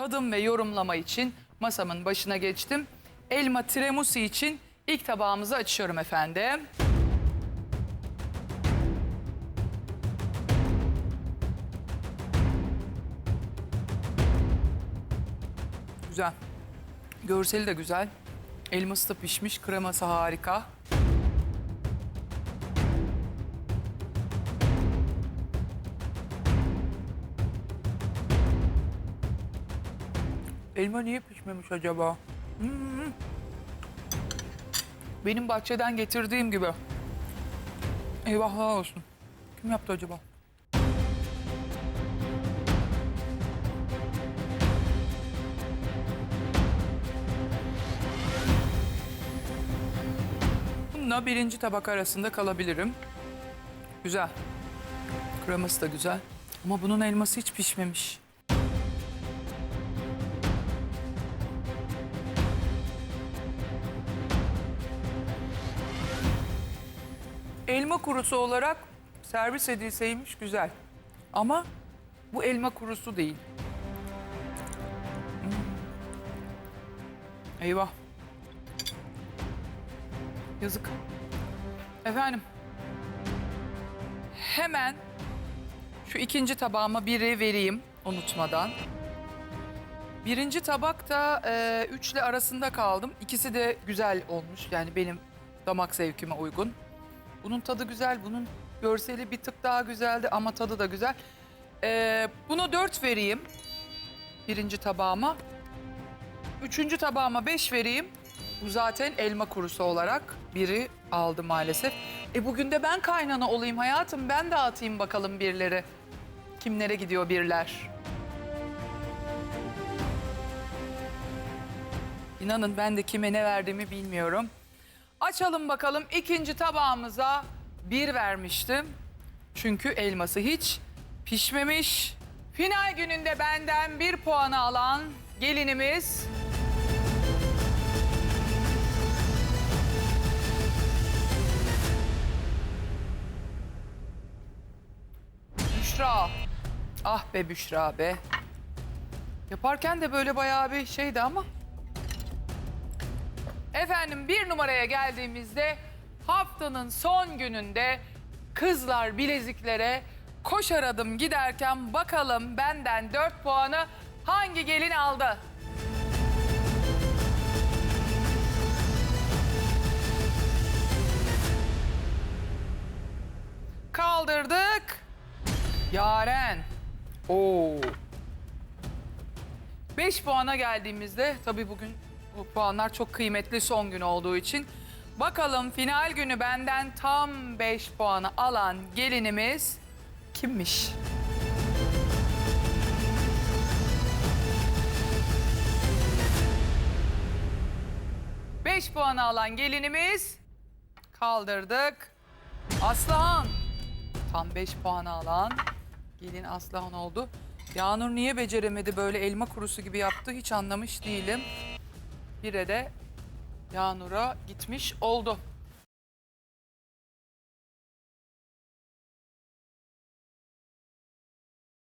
tadım ve yorumlama için masamın başına geçtim. Elma tiramisu için ilk tabağımızı açıyorum efendim. Güzel. Görseli de güzel. Elması da pişmiş, kreması harika. Elma niye pişmemiş acaba? Hmm. Benim bahçeden getirdiğim gibi. Eyvahlar olsun. Kim yaptı acaba? Bununla birinci tabak arasında kalabilirim. Güzel. Kreması da güzel. Ama bunun elması hiç pişmemiş. Elma kurusu olarak servis edilseymiş güzel. Ama bu elma kurusu değil. Hmm. Eyvah. Yazık. Efendim. Hemen şu ikinci tabağıma biri vereyim unutmadan. Birinci tabakta e, üçle arasında kaldım. İkisi de güzel olmuş. Yani benim damak zevkime uygun. Bunun tadı güzel, bunun görseli bir tık daha güzeldi ama tadı da güzel. E, bunu dört vereyim birinci tabağıma. Üçüncü tabağıma beş vereyim. Bu zaten elma kurusu olarak biri aldı maalesef. E bugün de ben kaynana olayım hayatım. Ben dağıtayım bakalım birileri. Kimlere gidiyor birler. İnanın ben de kime ne verdiğimi bilmiyorum. Açalım bakalım ikinci tabağımıza bir vermiştim. Çünkü elması hiç pişmemiş. Final gününde benden bir puanı alan gelinimiz Büşra. Ah be Büşra be. Yaparken de böyle bayağı bir şeydi ama. Efendim bir numaraya geldiğimizde haftanın son gününde kızlar bileziklere koşar adım giderken bakalım benden 4 puanı hangi gelin aldı? Kaldırdık. Yaren. Oo. 5 puana geldiğimizde tabii bugün bu puanlar çok kıymetli son gün olduğu için bakalım final günü benden tam 5 puanı alan gelinimiz kimmiş? Beş puanı alan gelinimiz kaldırdık. Aslıhan. Tam 5 puan alan gelin Aslıhan oldu. Yağnur niye beceremedi böyle elma kurusu gibi yaptı hiç anlamış değilim. Bire de Yağnur'a gitmiş oldu.